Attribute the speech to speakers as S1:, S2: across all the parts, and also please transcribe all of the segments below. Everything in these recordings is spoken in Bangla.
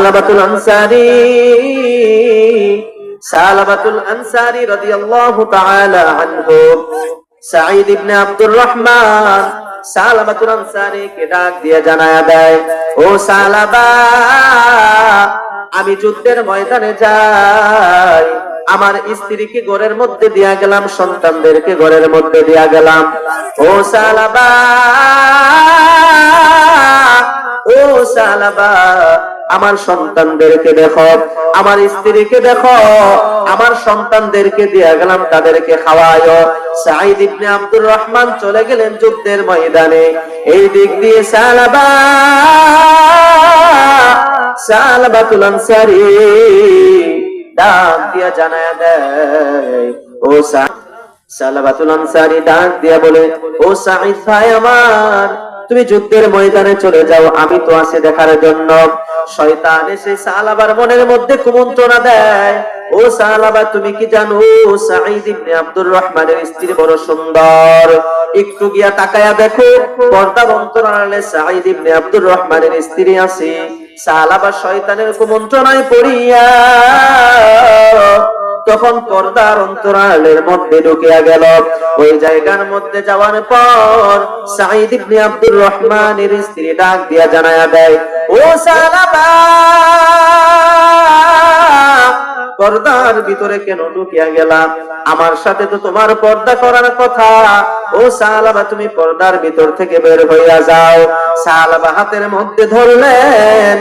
S1: সালাবাতুল আনসারী সালাবাতুল আনসারী রাদিয়াল্লাহু তাআলা আনহু। সাঈদ ইবনে আব্দুর রহমান সালাবাতুল আনসারী কে ডাক দিয়ে জানায়া দেয়, ও সালাবা, আমি যুদ্ধের ময়দানে যাই, আমার স্ত্রীকে ঘরের মধ্যে দিয়া গেলাম, সন্তানদেরকে ঘরের মধ্যে দিয়া গেলাম। ও সালাবা ও সালাবা আমার সন্তানদেরকে দেখো, আমার স্ত্রীকে দেখো, আমার সন্তানদেরকে দিয়া গেলাম তাদেরকে খাওয়ায় সাইদ ইবনে আব্দুর রহমান চলে গেলেন যুদ্ধের ময়দানে। এই দিক দিয়ে সালাবা, সালাবাতুল আনসারী, ডাক দিয়া জানায়া দেয়। ও সালাবাতুল আনসারী ডাক দিয়া বলে, ও সাঈদ ভাই আমার তুমি যুদ্ধের ময়দানে চলে যাও, আমি তো আছি দেখার জন্য। শয়তান এসে সালাবার মনের মধ্যে কুমন্ত্রণা দেয়, ও সালাবা, তুমি কি জানো, সাঈদ ইবনে আব্দুর রহমানের স্ত্রী বড় সুন্দর। একটু গিয়া তাকায়া দেখো, পর্দা অন্তরালে সাঈদ ইবনে আব্দুর রহমানের স্ত্রী আছে। সালাবা শয়তানের কুমন্ত্রণায় পড়িয়া তখন পর্দার অন্তরালের মধ্যে ঢুকিয়া গেল। ওই জায়গার মধ্যে যাওয়ার পর সাঈদ ইবনে আব্দুর রহমানের স্ত্রী ডাক দিয়া জানায়া দেয়, ও সালাবা পর্দার ভিতরে কেন ঢুকিয়া গেলাম? আমার সাথে তো তোমার পর্দা করার কথা। ও সালাবা তুমি পর্দার ভিতর থেকে বের হইয়া যাও। সালাবা হাতের মধ্যে ধরলেন।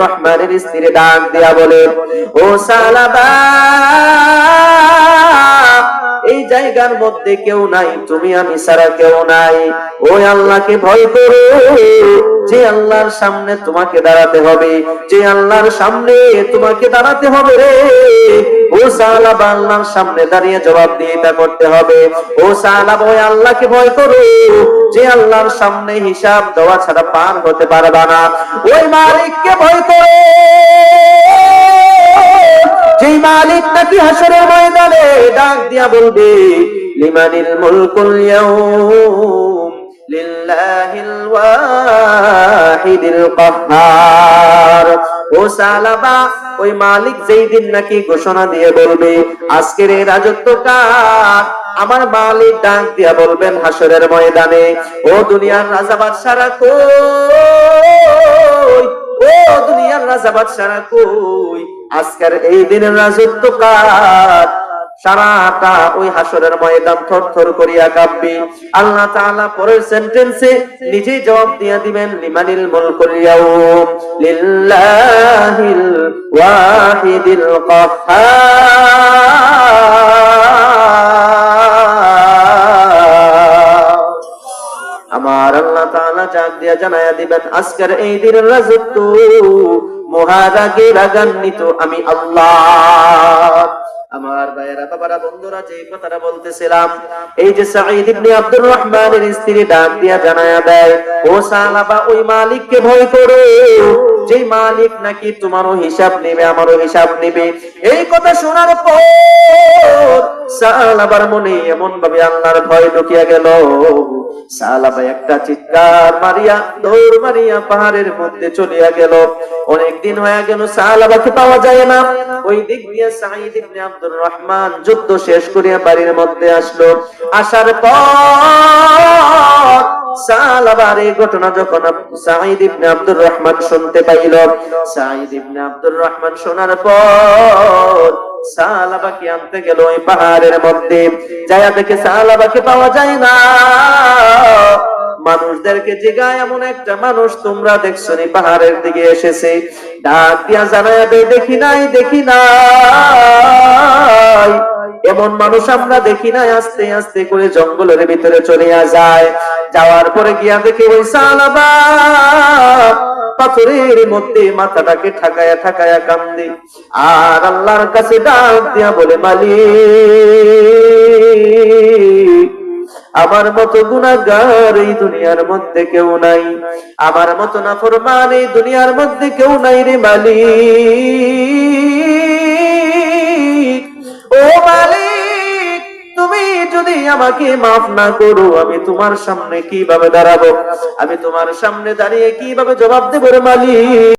S1: রহমানের স্ত্রী ডাক দিয়া বলে, ও সালাবা এই জায়গার মধ্যে কেউ নাই, তুমি আমি ছাড়া কেউ নাই। ওই আল্লাহকে ভয় করো, যে আল্লাহর সামনে তোমাকে দাঁড়াতে হবে, যে আল্লাহর সামনে তোমাকে দাঁড়াতে হবে রে। ও সালাব আল্লাহর সামনে দাঁড়িয়ে জবাব দিয়ে করতে হবে। ও সালাব ওই আল্লাহকে ভয় করো, যে আল্লাহর সামনে হিসাব দেওয়া ছাড়া পার হতে পারবা না। ওই মালিককে ভয় করো মালিক নাকি হাসরের ময়দানে? ডাক দিয়া বলবে, লিমানিল মুলকুল ইয়াউম লিল্লাহিল ওয়াহিদিল কাহ্হার ও সালাবা, ওই মালিক যেই দিন নাকি ঘোষণা দিয়ে বলবে, আজকের এই রাজত্ব আমার মালিক ডাক দিয়া বলবেন হাসরের ময়দানে। ও দুনিয়ার রাজা বাদশারা কই? রাজা বাদশারা কই? আজকের এই দিনের রাজত্ব কার? সারাটা ওই হাসরের ময়দান থর থর করিয়া কাঁপবে। আল্লাহ তাআলা পরের সেন্টেন্সে নিজেই জবাব দিয়া দিবেন, লিমানিল মুলকুল ইয়াউম লিল্লাহিল ওয়াহিদিল কাহ্হার আমার আল্লাহ তাআলা জাগ দিয়া জানায়া দিবেন, আজকের এই দিনের রাজত্ব মহারাগে রাগান্বিত আমি আল্লাহ। আমার ভাইয়েরা, বাবারা, বন্ধুরা যে কথাটা বলতেছিলাম, এই যে সাঈদ ইবনে আব্দুর রহমানের স্ত্রী ডাক দিয়া জানায়া দেয়, ও সালাবা, ওই মালিককে ভয় করো। যে মালিক নাকি তোমারও হিসাব নেবে, আমারও হিসাব নেবে। এই কথা শোনার পর সালাবার মনে এমন ভাবে আল্লাহর ভয় ঢুকিয়া গেল। একটা চিৎকার মারিয়া, দৌড় মারিয়া পাহাড়ের মধ্যে চলিয়া গেল। অনেকদিন হয়ে গেল পাওয়া যায় না। ওই দিক দিয়ে সাঈদ ইবনে আব্দুর রহমান যুদ্ধ শেষ করিয়া বাড়ির মধ্যে আসলো। আসার পর সালাবার এই ঘটনা যখন সাঈদ ইবনে আব্দুর রহমান শুনতে পাইল, সাঈদ ইবনে আব্দুর রহমান শোনার পর সালাবাকে আনতে গেল ওই পাহাড়ের মধ্যে। যায়া দেখে সালাবাকে পাওয়া যায় না। মানুষদেরকে জিগায়, এমন একটা মানুষ তোমরা দেখছ নি, পাহাড়ের দিকে এসেছে। ডাক দিয়া জানায় দেখি নাই দেখি নাই। এমন মানুষ আমরা দেখি নাই, আস্তে আস্তে করে জঙ্গলের ভিতরে চলিয়া যায়। যাওয়ার পরে গিয়া দেখে ওই সালাবা পাথরের মধ্যে মাথাটাকে ঠাকায়া ঠাকায়া কান্দে। আর আল্লাহর কাছে ডাক দিয়া বলে, মালিক, আমার মতো গুণাগার এই দুনিয়ার মধ্যে কেউ নাই। আমার মতো না ফরমান এই দুনিয়ার মধ্যে কেউ নাই রে মালিক। ও মালিক যদি আমাকে মাফ না করো, আমি তোমার সামনে কীভাবে দাঁড়াবো? আমি তোমার সামনে দাঁড়িয়ে কীভাবে জবাব দেবো মালিক?